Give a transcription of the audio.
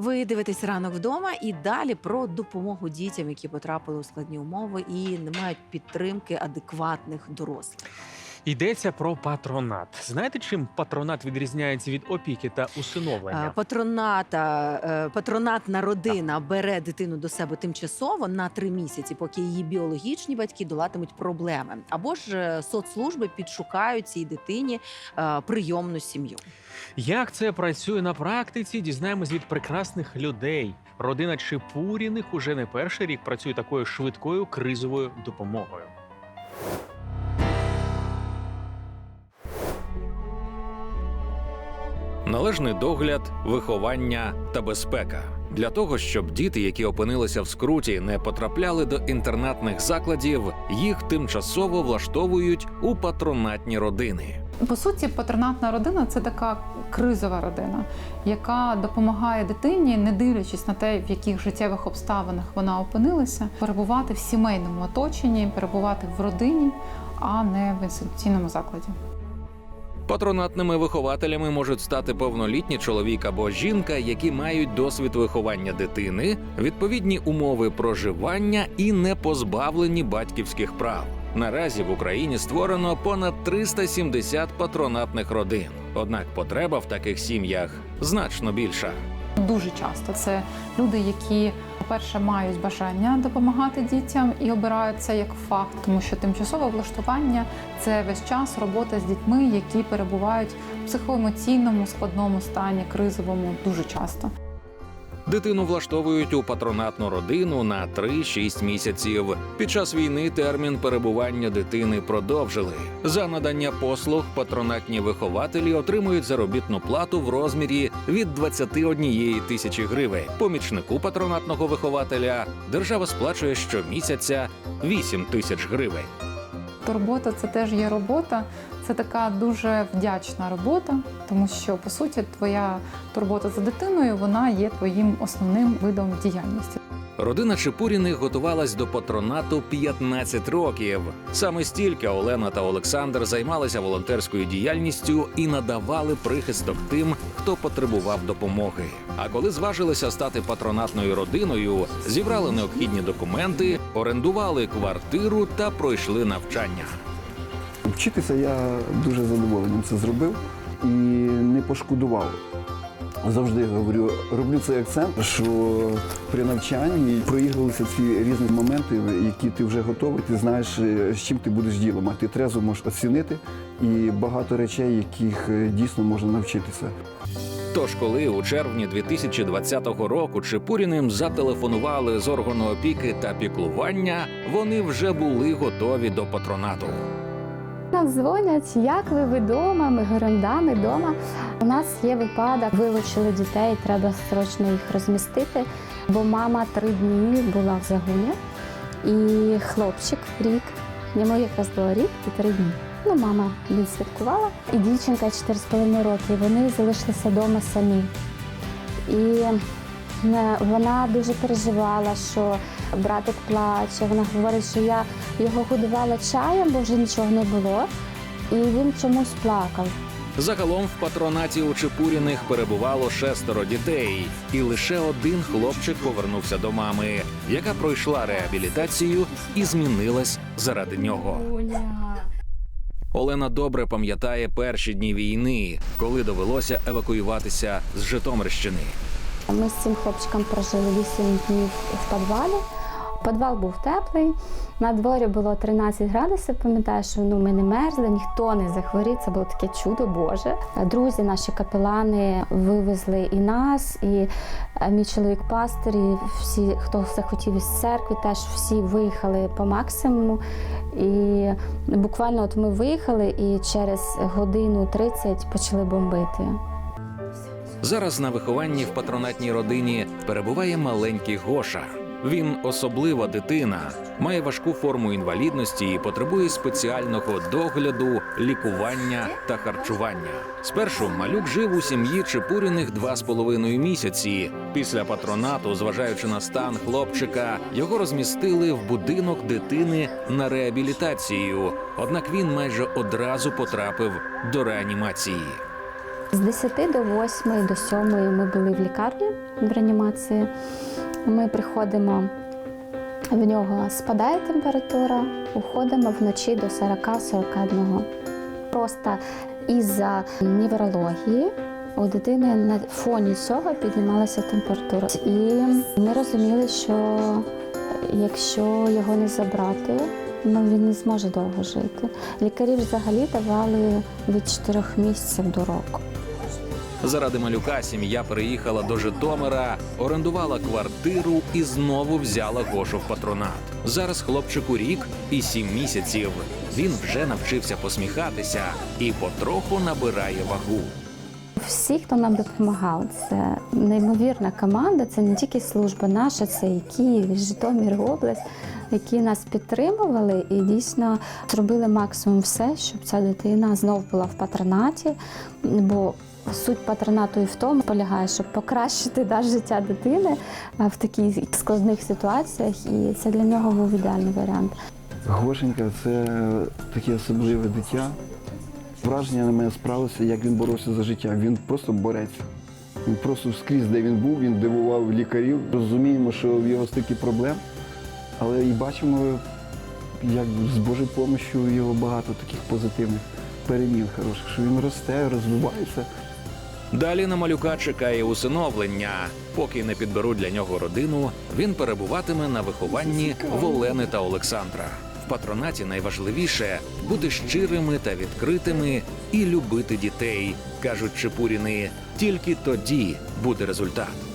Ви дивитесь ранок вдома і далі про допомогу дітям, які потрапили у складні умови і не мають підтримки адекватних дорослих. Йдеться про патронат. Знаєте, чим патронат відрізняється від опіки та Е, усиновлення? Патроната, е, патронатна родина бере дитину до себе тимчасово на три місяці, поки її біологічні батьки долатимуть проблеми. Або ж е, соцслужби підшукають цій дитині е, прийомну сім'ю. Як це працює на практиці? Дізнаємось від прекрасних людей. Родина Чепуріних уже не перший рік працює такою швидкою кризовою допомогою. Належний догляд, виховання та безпека для того, щоб діти, які опинилися в скруті, не потрапляли до інтернатних закладів, їх тимчасово влаштовують у патронатні родини. По суті, патронатна родина це така кризова родина, яка допомагає дитині, не дивлячись на те, в яких життєвих обставинах вона опинилася, перебувати в сімейному оточенні, перебувати в родині, а не в інституційному закладі. Патронатними вихователями можуть стати повнолітні чоловік або жінка, які мають досвід виховання дитини, відповідні умови проживання і не позбавлені батьківських прав. Наразі в Україні створено понад 370 патронатних родин. Однак потреба в таких сім'ях значно більша. Дуже часто це люди, які, по-перше, мають бажання допомагати дітям і обирають це як факт, тому що тимчасове влаштування це весь час робота з дітьми, які перебувають в психоемоційному складному стані, кризовому дуже часто. Дитину влаштовують у патронатну родину на 3-6 місяців. Під час війни термін перебування дитини продовжили. За надання послуг патронатні вихователі отримують заробітну плату в розмірі від 21 тисячі гривень. Помічнику патронатного вихователя держава сплачує щомісяця 8 тисяч гривень. Турбота це теж є робота. Це така дуже вдячна робота, тому що по суті твоя турбота за дитиною вона є твоїм основним видом діяльності. Родина Чепуріних готувалась до патронату 15 років. Саме стільки Олена та Олександр займалися волонтерською діяльністю і надавали прихисток тим, хто потребував допомоги. А коли зважилися стати патронатною родиною, зібрали необхідні документи, орендували квартиру та пройшли навчання. Вчитися я дуже задоволенням це зробив і не пошкодував. Завжди говорю, роблю цей акцент, що при навчанні проігрувалися ці різні моменти, які ти вже готовий, ти знаєш, е, з чим ти будеш ділом, а ти трезво можеш оцінити і багато речей, яких е, дійсно можна навчитися. Тож, коли у червні 2020 року Чепуріним зателефонували з органу опіки та піклування, вони вже були готові до патронату. Нам дзвонять, як ви вдома, ми говоримо, вдома. У нас є випадок, вилучили дітей, треба срочно їх розмістити, бо мама три дні була в загоні, і хлопчик рік, йому якраз було рік і три дні. Ну, мама відсвяткувала, і дівчинка 4,5 роки, вони залишилися вдома самі. І е, вона дуже переживала, що братик плаче. Вона говорить, що я його годувала чаєм, бо вже нічого не було, і він чомусь плакав. Загалом в патронаті у Чепуріних перебувало шестеро дітей, і лише один хлопчик повернувся до мами, яка пройшла реабілітацію і змінилась заради нього. Олена добре пам'ятає перші дні війни, коли довелося евакуюватися з Житомирщини. Ми з цим хлопчиком прожили 8 днів в підвалі. Підвал був теплий, на дворі було 13 градусів. Пам'ятаю, що ну, ми не мерзли, ніхто не захворів. Це було таке чудо Боже. Друзі, наші капелани вивезли і нас, і е, мій чоловік пастир, і всі, хто захотів із церкви, теж всі виїхали по максимуму. І буквально от ми виїхали і через годину 30 почали бомбити. Зараз на вихованні в патронатній родині перебуває маленький Гоша. Він особлива дитина, має важку форму інвалідності і потребує спеціального догляду, лікування та харчування. Спершу малюк жив у сім'ї Чепуріних два з половиною місяці. Після патронату, зважаючи на стан хлопчика, його розмістили в будинок дитини на реабілітацію. Однак він майже одразу потрапив до реанімації. З 10 до 8 до 7 ми були в лікарні в реанімації. Ми приходимо, в нього спадає температура, уходимо вночі до 40-41. Просто із-за неврології у дитини на фоні цього піднімалася температура. І ми розуміли, що якщо його не забрати, ну він не зможе довго жити. Лікарі взагалі давали від 4 місяців до року. Заради малюка сім'я переїхала до Житомира, орендувала квартиру і знову взяла Гошу в патронат. Зараз хлопчику рік і сім місяців. Він вже навчився посміхатися і потроху набирає вагу. Всі, хто нам допомагав, це неймовірна команда. Це не тільки служба наша, це і Київ, і Житомир, область, які нас підтримували і дійсно зробили максимум все, щоб ця дитина знов була в патронаті. Бо суть патронату і в тому полягає, щоб покращити да, життя дитини в таких складних ситуаціях, і це для нього був ідеальний варіант. Гошенька це таке особливе дитя. Враження на мене справилося, як він боровся за життя. Він просто борець. Він просто скрізь, де він був, він дивував лікарів. Розуміємо, що в його стільки проблем, але і бачимо, як з Божою допомогою його багато таких позитивних перемін хороших, що він росте, розвивається. Далі на малюка чекає усиновлення. Поки не підберуть для нього родину, він перебуватиме на вихованні в Олени та Олександра. Патронаті найважливіше бути щирими та відкритими і любити дітей, кажуть Чепуріни. Тільки тоді буде результат.